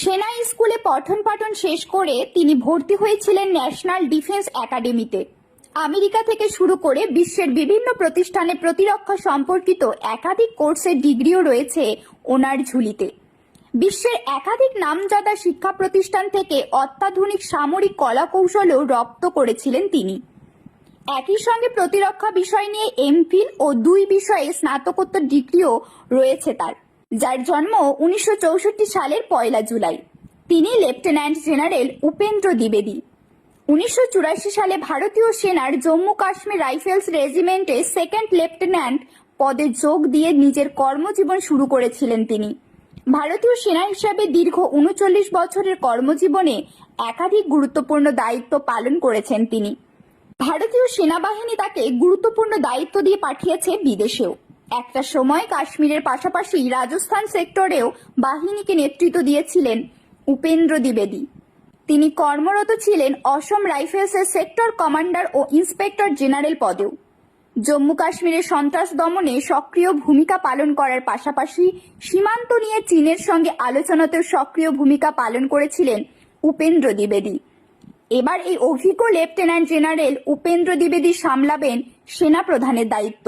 সেনা স্কুলে পঠন পাঠন শেষ করে তিনি ভর্তি হয়েছিলেন ন্যাশনাল ডিফেন্স একাডেমিতে। আমেরিকা থেকে শুরু করে বিশ্বের বিভিন্ন প্রতিষ্ঠানে প্রতিরক্ষা সম্পর্কিত একাধিক কোর্সের ডিগ্রিও রয়েছে ওনার ঝুলিতে। বিশ্বের একাধিক নামজাদা শিক্ষা প্রতিষ্ঠান থেকে অত্যাধুনিক সামরিক কলাকৌশলও রপ্ত করেছিলেন তিনি। একই সঙ্গে প্রতিরক্ষা বিষয় নিয়ে এমফিল ও দুই বিষয়ে স্নাতকোত্তর ডিগ্রিও রয়েছে তার। যার জন্ম উনিশশো চৌষট্টি সালের পয়লা জুলাই। তিনি লেফটেন্যান্ট জেনারেল উপেন্দ্র দ্বিবেদী। উনিশশো চুরাশি সালে ভারতীয় সেনার জম্মু কাশ্মীর রাইফেলস রেজিমেন্টে সেকেন্ড লেফটেন্যান্ট পদে যোগ দিয়ে নিজের কর্মজীবন শুরু করেছিলেন তিনি। ভারতীয় সেনা হিসাবে দীর্ঘ উনচল্লিশ বছরের কর্মজীবনে একাধিক গুরুত্বপূর্ণ দায়িত্ব পালন করেছেন তিনি। ভারতীয় সেনাবাহিনী তাকে গুরুত্বপূর্ণ দায়িত্ব দিয়ে পাঠিয়েছে বিদেশেও। একটা সময় কাশ্মীরের পাশাপাশি রাজস্থান সেক্টরেও বাহিনীকে নেতৃত্ব দিয়েছিলেন উপেন্দ্র দ্বিবেদী। তিনি কর্মরত ছিলেন অসম রাইফেলসের সেক্টর কমান্ডার ও ইন্সপেক্টর জেনারেল পদেও। জম্মু কাশ্মীরের সন্ত্রাস দমনে সক্রিয় ভূমিকা পালন করার পাশাপাশি সীমান্ত নিয়ে চীনের সঙ্গে আলোচনাতেও সক্রিয় ভূমিকা পালন করেছিলেন উপেন্দ্র দ্বিবেদী। এবার এই অভিজ্ঞ লেফটেন্যান্ট জেনারেল উপেন্দ্র দ্বিবেদী সামলাবেন সেনা প্রধানের দায়িত্ব।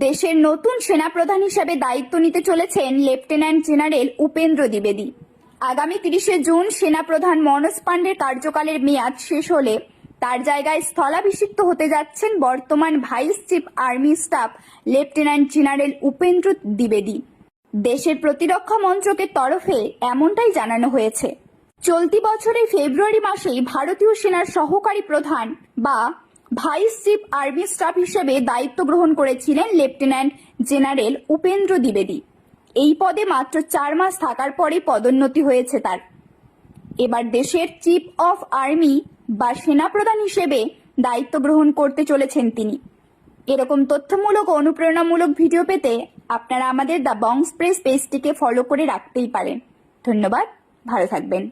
দেশের নতুন সেনাপ্রধান হিসেবে দায়িত্ব নিতে চলেছেন লেফটেন্যান্ট জেনারেল উপেন্দ্র দ্বিবেদী। আগামী তিরিশে জুন সেনাপ্রধান মনোজ পাণ্ডের কার্যকালের মেয়াদ শেষ হলে তার জায়গায় স্থলাভিষিক্ত হতে যাচ্ছেন বর্তমান vice chief army staff lieutenant general Upendra দ্বিবেদী। দেশের প্রতিরক্ষা মন্ত্রকের তরফে এমনটাই জানানো হয়েছে। চলতি বছরের ফেব্রুয়ারি মাসেই ভারতীয় সেনার সহকারী প্রধান বা ভাইস চিফ আর্মি স্টাফ হিসেবে দায়িত্ব গ্রহণ করেছিলেন লেফটেন্যান্ট জেনারেল উপেন্দ্র দ্বিবেদী। এই পদে মাত্র চার মাস থাকার পরে পদোন্নতি হয়েছে তার। এবার দেশের চিফ অফ আর্মি বা সেনাপ্রধান হিসেবে দায়িত্ব গ্রহণ করতে চলেছেন তিনি। এরকম তথ্যমূলক ও অনুপ্রেরণামূলক ভিডিও পেতে আপনারা আমাদের দ্য বংস প্রেস পেজটিকে ফলো করে রাখতেই পারেন। ধন্যবাদ, ভালো থাকবেন।